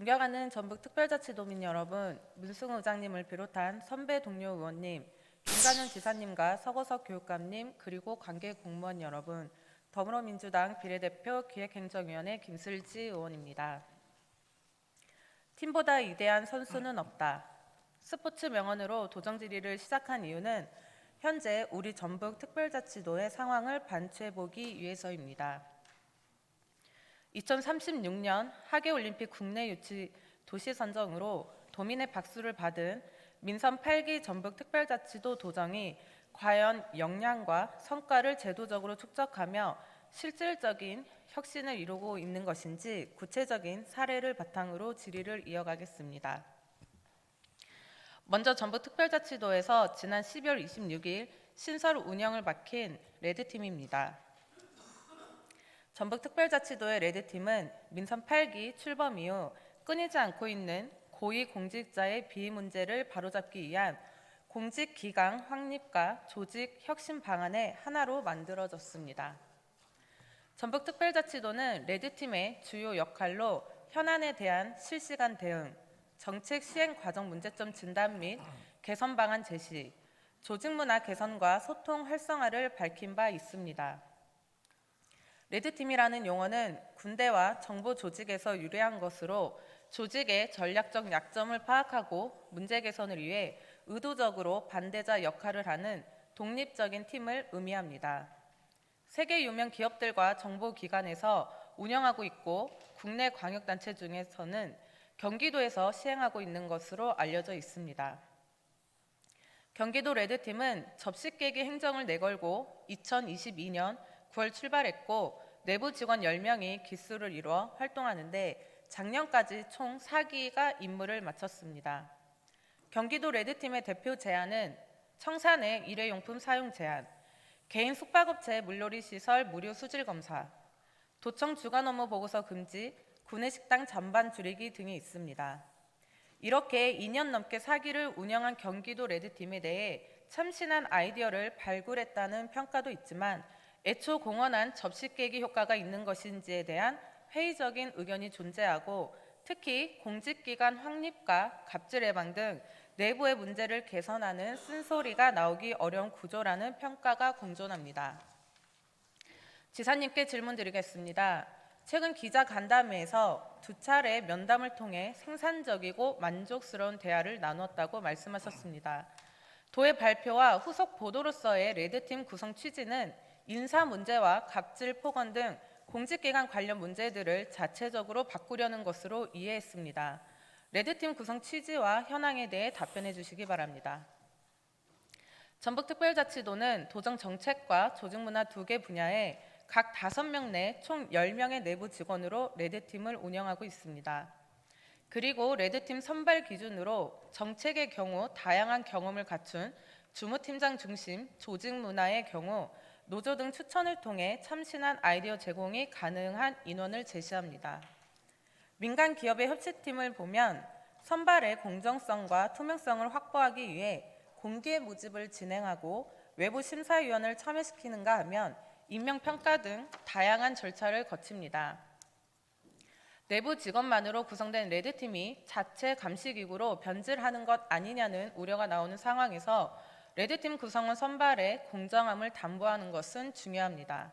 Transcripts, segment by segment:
존경하는 전북특별자치도민 여러분, 문승우 의장님을 비롯한 선배 동료 의원님, 김관현 지사님과 서거석 교육감님 그리고 관계 공무원 여러분, 더불어민주당 비례대표 기획행정위원회 김슬지 의원입니다. 팀보다 위대한 선수는 없다. 스포츠 명언으로 도정 질의를 시작한 이유는 현재 우리 전북 특별자치도의 상황을 반추해 보기 위해서입니다. 2036년 하계올림픽 국내 유치 도시 선정으로 도민의 박수를 받은 민선 8기 전북 특별자치도 도정이 과연 역량과 성과를 제도적으로 축적하며 실질적인 혁신을 이루고 있는 것인지 구체적인 사례를 바탕으로 질의를 이어가겠습니다. 먼저 전북 특별자치도에서 지난 12월 26일 신설 운영을 맡긴 레드팀입니다. 전북 특별자치도의 레드팀은 민선 8기 출범 이후 끊이지 않고 있는 고위 공직자의 비위 문제를 바로잡기 위한 공직 기강 확립과 조직 혁신 방안의 하나로 만들어졌습니다. 전북 특별자치도는 레드팀의 주요 역할로 현안에 대한 실시간 대응, 정책 시행 과정 문제점 진단 및 개선 방안 제시, 조직 문화 개선과 소통 활성화를 밝힌 바 있습니다. 레드팀이라는 용어는 군대와 정보 조직에서 유래한 것으로 조직의 전략적 약점을 파악하고 문제 개선을 위해 의도적으로 반대자 역할을 하는 독립적인 팀을 의미합니다. 세계 유명 기업들과 정보기관에서 운영하고 있고 국내 광역단체 중에서는 경기도에서 시행하고 있는 것으로 알려져 있습니다. 경기도 레드팀은 접시 깨기 행정을 내걸고 2022년 9월 출발했고 내부 직원 10명이 기수를 이루어 활동하는데 작년까지 총 4기가 임무를 마쳤습니다. 경기도 레드팀의 대표 제안은 청사내 일회용품 사용 제한, 개인 숙박업체 물놀이 시설 무료 수질 검사, 도청 주간 업무 보고서 금지, 구내식당 잔반 줄이기 등이 있습니다. 이렇게 2년 넘게 사기를 운영한 경기도 레드팀에 대해 참신한 아이디어를 발굴했다는 평가도 있지만 애초 공언한 접시 깨기 효과가 있는 것인지에 대한 회의적인 의견이 존재하고 특히 공직기관 확립과 갑질 예방 등 내부의 문제를 개선하는 쓴소리가 나오기 어려운 구조라는 평가가 공존합니다. 지사님께 질문 드리겠습니다. 최근 기자 간담회에서 두 차례 면담을 통해 생산적이고 만족스러운 대화를 나누었다고 말씀하셨습니다. 도의 발표와 후속 보도로서의 레드팀 구성 취지는 인사 문제와 갑질 폭언 등 공직기관 관련 문제들을 자체적으로 바꾸려는 것으로 이해했습니다. 레드팀 구성 취지와 현황에 대해 답변해 주시기 바랍니다. 전북특별자치도는 도정 정책과 조직 문화 두 개 분야에 각 5명 내총 10명의 내부 직원으로 레드팀을 운영하고 있습니다. 그리고 레드팀 선발 기준으로 정책의 경우 다양한 경험을 갖춘 주무팀장 중심 조직 문화의 경우 노조 등 추천을 통해 참신한 아이디어 제공이 가능한 인원을 제시합니다. 민간 기업의 협치팀을 보면 선발의 공정성과 투명성을 확보하기 위해 공개 모집을 진행하고 외부 심사위원을 참여시키는가 하면 임명평가 등 다양한 절차를 거칩니다. 내부 직원만으로 구성된 레드팀이 자체 감시기구로 변질하는 것 아니냐는 우려가 나오는 상황에서 레드팀 구성원 선발의 공정함을 담보하는 것은 중요합니다.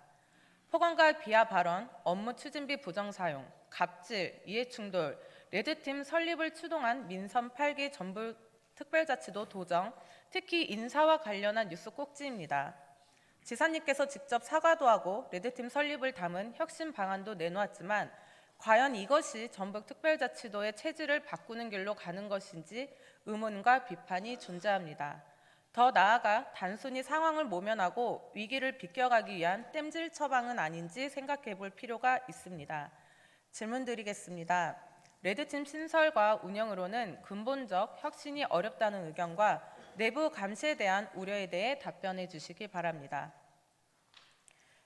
폭언과 비하 발언, 업무 추진비 부정 사용, 갑질, 이해 충돌, 레드팀 설립을 추동한 민선 8기 전북 특별자치도 도정, 특히 인사와 관련한 뉴스 꼭지입니다. 지사님께서 직접 사과도 하고 레드팀 설립을 담은 혁신 방안도 내놓았지만 과연 이것이 전북 특별자치도의 체질을 바꾸는 길로 가는 것인지 의문과 비판이 존재합니다. 더 나아가 단순히 상황을 모면하고 위기를 비껴가기 위한 땜질 처방은 아닌지 생각해 볼 필요가 있습니다. 질문 드리겠습니다. 레드팀 신설과 운영으로는 근본적 혁신이 어렵다는 의견과 내부 감시에 대한 우려에 대해 답변해 주시기 바랍니다.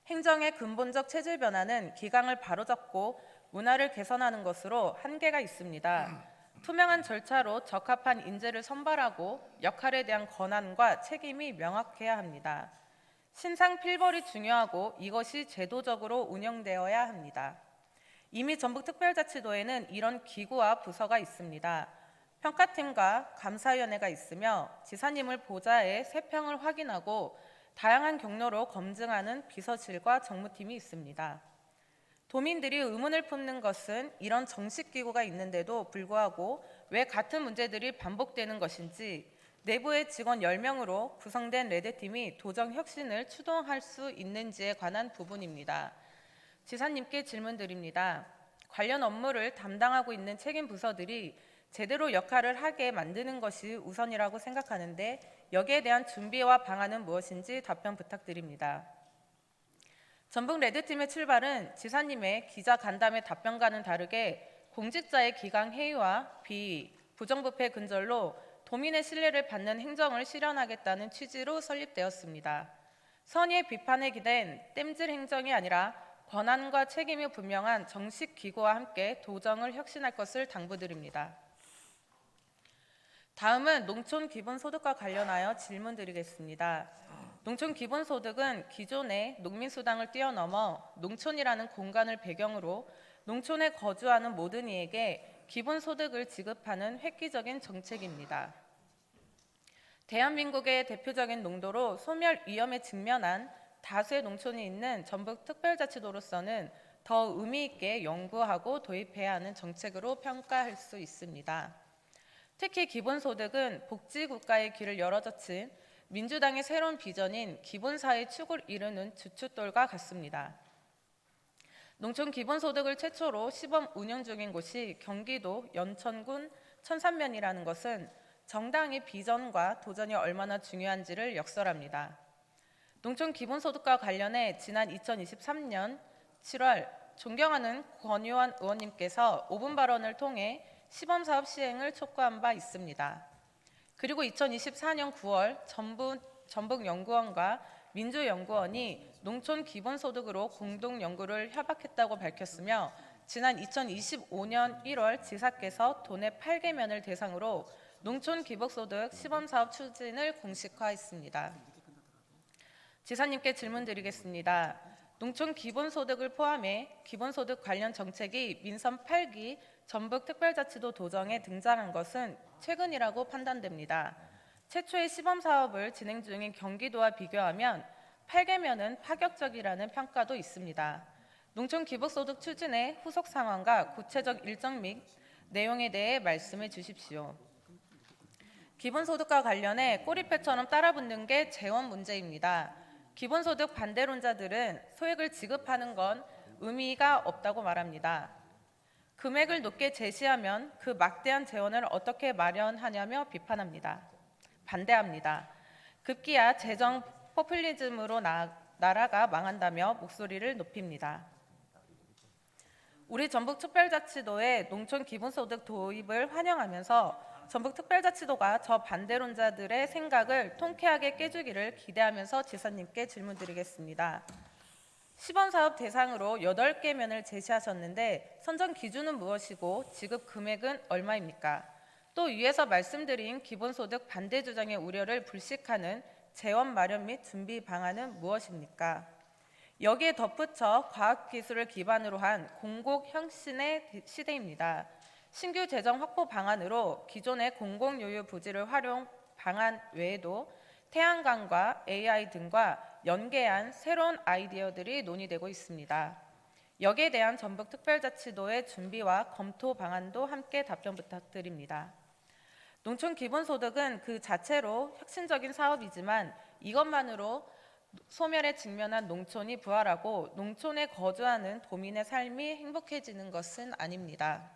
행정의 근본적 체질 변화는 기강을 바로잡고 문화를 개선하는 것으로 한계가 있습니다. 투명한 절차로 적합한 인재를 선발하고 역할에 대한 권한과 책임이 명확해야 합니다. 신상 필벌이 중요하고 이것이 제도적으로 운영되어야 합니다. 이미 전북특별자치도에는 이런 기구와 부서가 있습니다. 평가팀과 감사위원회가 있으며 지사님을 보좌해 세평을 확인하고 다양한 경로로 검증하는 비서실과 정무팀이 있습니다. 도민들이 의문을 품는 것은 이런 정식 기구가 있는데도 불구하고 왜 같은 문제들이 반복되는 것인지 내부의 직원 10명으로 구성된 레드팀이 도정 혁신을 추동할 수 있는지에 관한 부분입니다. 지사님께 질문드립니다. 관련 업무를 담당하고 있는 책임 부서들이 제대로 역할을 하게 만드는 것이 우선이라고 생각하는데 여기에 대한 준비와 방안은 무엇인지 답변 부탁드립니다. 전북 레드팀의 출발은 지사님의 기자 간담회 답변과는 다르게 공직자의 기강 회의와 비의, 부정부패 근절로 도민의 신뢰를 받는 행정을 실현하겠다는 취지로 설립되었습니다. 선의의 비판에 기댄 땜질 행정이 아니라 권한과 책임이 분명한 정식 기구와 함께 도정을 혁신할 것을 당부드립니다. 다음은 농촌 기본소득과 관련하여 질문드리겠습니다. 농촌 기본소득은 기존의 농민수당을 뛰어넘어 농촌이라는 공간을 배경으로 농촌에 거주하는 모든 이에게 기본소득을 지급하는 획기적인 정책입니다. 대한민국의 대표적인 농도로 소멸 위험에 직면한 다수의 농촌이 있는 전북 특별자치도로서는 더 의미 있게 연구하고 도입해야 하는 정책으로 평가할 수 있습니다. 특히 기본소득은 복지국가의 길을 열어젖힌 민주당의 새로운 비전인 기본사회 축을 이루는 주춧돌과 같습니다. 농촌 기본소득을 최초로 시범 운영 중인 곳이 경기도 연천군 천산면이라는 것은 정당의 비전과 도전이 얼마나 중요한지를 역설합니다. 농촌 기본소득과 관련해 지난 2023년 7월 존경하는 권유환 의원님께서 5분 발언을 통해 시범 사업 시행을 촉구한 바 있습니다. 그리고 2024년 9월 전북, 전북연구원과 민주연구원이 농촌 기본소득으로 공동 연구를 협약했다고 밝혔으며 지난 2025년 1월 지사께서 도내 8개 면을 대상으로 농촌 기본소득 시범 사업 추진을 공식화했습니다. 지사님께 질문 드리겠습니다. 농촌 기본소득을 포함해 기본소득 관련 정책이 민선 8기 전북 특별자치도 도정에 등장한 것은 최근이라고 판단됩니다. 최초의 시범 사업을 진행 중인 경기도와 비교하면 8개면은 파격적이라는 평가도 있습니다. 농촌 기본소득 추진의 후속 상황과 구체적 일정 및 내용에 대해 말씀해 주십시오. 기본소득과 관련해 꼬리표처럼 따라붙는 게 재원 문제입니다. 기본소득 반대론자들은 소액을 지급하는 건 의미가 없다고 말합니다. 금액을 높게 제시하면 그 막대한 재원을 어떻게 마련하냐며 비판합니다. 반대합니다. 급기야 재정 포퓰리즘으로 나, 나라가 망한다며 목소리를 높입니다. 우리 전북 특별자치도의 농촌 기본소득 도입을 환영하면서 전북 특별자치도가 저 반대론자들의 생각을 통쾌하게 깨주기를 기대하면서 지사님께 질문드리겠습니다. 시범 사업 대상으로 8개 면을 제시하셨는데 선정 기준은 무엇이고 지급 금액은 얼마입니까? 또 위에서 말씀드린 기본소득 반대 주장의 우려를 불식하는 재원 마련 및 준비 방안은 무엇입니까? 여기에 덧붙여 과학기술을 기반으로 한 공곡 혁신의 시대입니다. 신규 재정 확보 방안으로 기존의 공공요유 부지를 활용 방안 외에도 태양광과 AI 등과 연계한 새로운 아이디어들이 논의되고 있습니다. 여기에 대한 전북 특별자치도의 준비와 검토 방안도 함께 답변 부탁드립니다. 농촌 기본소득은 그 자체로 혁신적인 사업이지만 이것만으로 소멸에 직면한 농촌이 부활하고 농촌에 거주하는 도민의 삶이 행복해지는 것은 아닙니다.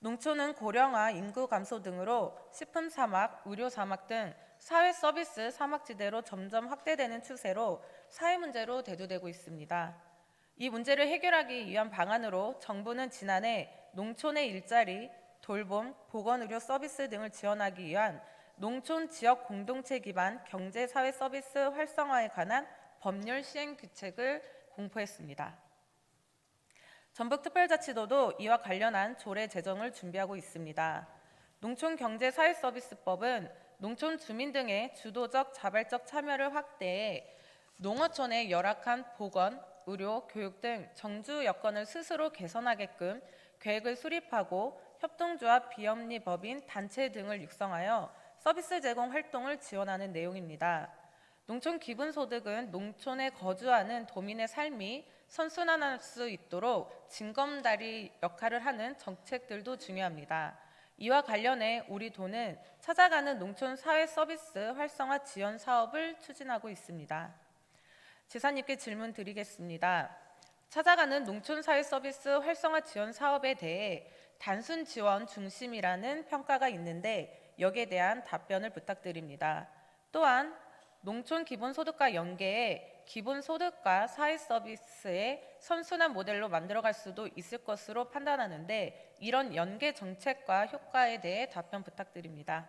농촌은 고령화, 인구 감소 등으로 식품 사막, 의료 사막 등 사회 서비스 사막지대로 점점 확대되는 추세로 사회 문제로 대두되고 있습니다. 이 문제를 해결하기 위한 방안으로 정부는 지난해 농촌의 일자리, 돌봄, 보건의료 서비스 등을 지원하기 위한 농촌 지역 공동체 기반 경제 사회 서비스 활성화에 관한 법률 시행 규칙을 공포했습니다. 전북특별자치도도 이와 관련한 조례 제정을 준비하고 있습니다. 농촌경제사회서비스법은 농촌 주민 등의 주도적 자발적 참여를 확대해 농어촌의 열악한 보건, 의료, 교육 등 정주 여건을 스스로 개선하게끔 계획을 수립하고 협동조합, 비영리법인, 단체 등을 육성하여 서비스 제공 활동을 지원하는 내용입니다. 농촌 기본 소득은 농촌에 거주하는 도민의 삶이 선순환할 수 있도록 징검다리 역할을 하는 정책들도 중요합니다. 이와 관련해 우리 도는 찾아가는 농촌 사회 서비스 활성화 지원 사업을 추진하고 있습니다. 지사님께 질문 드리겠습니다. 찾아가는 농촌 사회 서비스 활성화 지원 사업에 대해 단순 지원 중심이라는 평가가 있는데 여기에 대한 답변을 부탁드립니다. 또한 농촌 기본소득과 연계해 기본 소득과 사회 서비스의 선순환 모델로 만들어갈 수도 있을 것으로 판단하는데 이런 연계 정책과 효과에 대해 답변 부탁드립니다.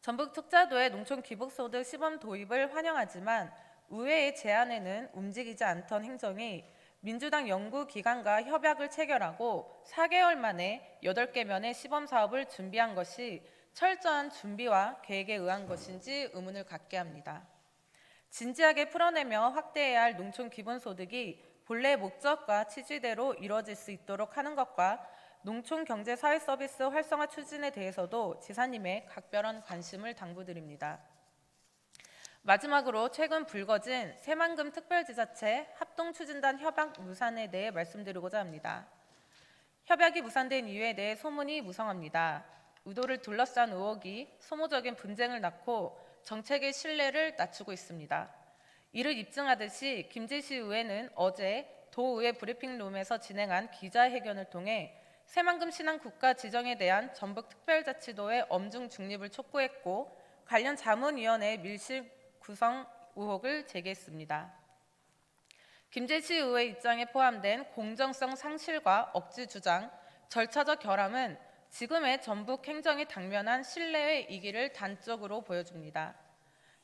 전북 특자도의 농촌 기본소득 시범 도입을 환영하지만 의회의 제안에는 움직이지 않던 행정이 민주당 연구기관과 협약을 체결하고 4개월 만에 8개 면의 시범 사업을 준비한 것이 철저한 준비와 계획에 의한 것인지 의문을 갖게 합니다. 진지하게 풀어내며 확대해야 할 농촌 기본소득이 본래 목적과 취지대로 이루어질 수 있도록 하는 것과 농촌 경제 사회 서비스 활성화 추진에 대해서도 지사님의 각별한 관심을 당부드립니다. 마지막으로 최근 불거진 새만금 특별지자체 합동추진단 협약 무산에 대해 말씀드리고자 합니다. 협약이 무산된 이유에 대해 소문이 무성합니다. 의도를 둘러싼 의혹이 소모적인 분쟁을 낳고 정책의 신뢰를 낮추고 있습니다. 이를 입증하듯이 김제시 의회는 어제 도의회 브리핑룸에서 진행한 기자회견을 통해 새만금 신안 국가 지정에 대한 전북 특별자치도의 엄중 중립을 촉구했고 관련 자문위원회 밀실 구성 의혹을 제기했습니다. 김제시 의회 입장에 포함된 공정성 상실과 억지 주장, 절차적 결함은 지금의 전북 행정이 당면한 신뢰의 이기를 단적으로 보여줍니다.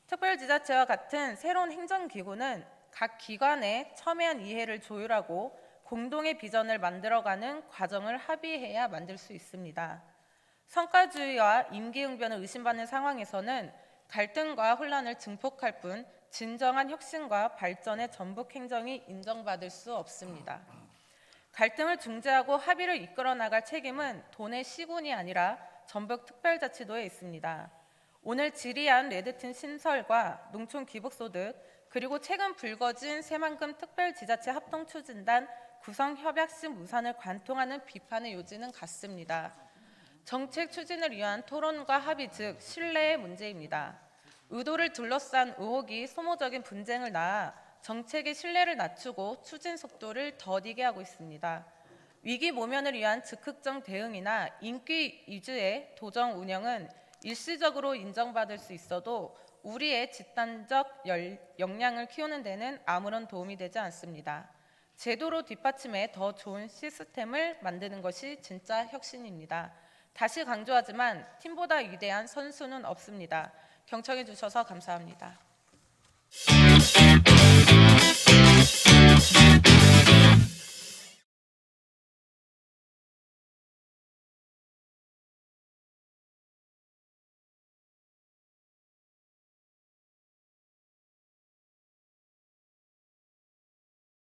특별지자체와 같은 새로운 행정기구는 각 기관의 첨예한 이해를 조율하고 공동의 비전을 만들어가는 과정을 합의해야 만들 수 있습니다. 성과주의와 임기응변을 의심받는 상황에서는 갈등과 혼란을 증폭할 뿐 진정한 혁신과 발전의 전북 행정이 인정받을 수 없습니다. 갈등을 중재하고 합의를 이끌어 나갈 책임은 돈의 시군이 아니라 전북 특별자치도에 있습니다. 오늘 질의한 레드팀 신설과 농촌 기복소득 그리고 최근 불거진 새만금 특별지자체 합동 추진단 구성 협약식 무산을 관통하는 비판의 요지는 같습니다. 정책 추진을 위한 토론과 합의 즉 신뢰의 문제입니다. 의도를 둘러싼 의혹이 소모적인 분쟁을 낳아 정책의 신뢰를 낮추고 추진 속도를 더디게 하고 있습니다. 위기 모면을 위한 즉흥적 대응이나 인기 위주의 도정 운영은 일시적으로 인정받을 수 있어도 우리의 집단적 열- 역량을 키우는 데는 아무런 도움이 되지 않습니다. 제도로 뒷받침해 더 좋은 시스템을 만드는 것이 진짜 혁신입니다. 다시 강조하지만 팀보다 위대한 선수는 없습니다. 경청해 주셔서 감사합니다. Yeah.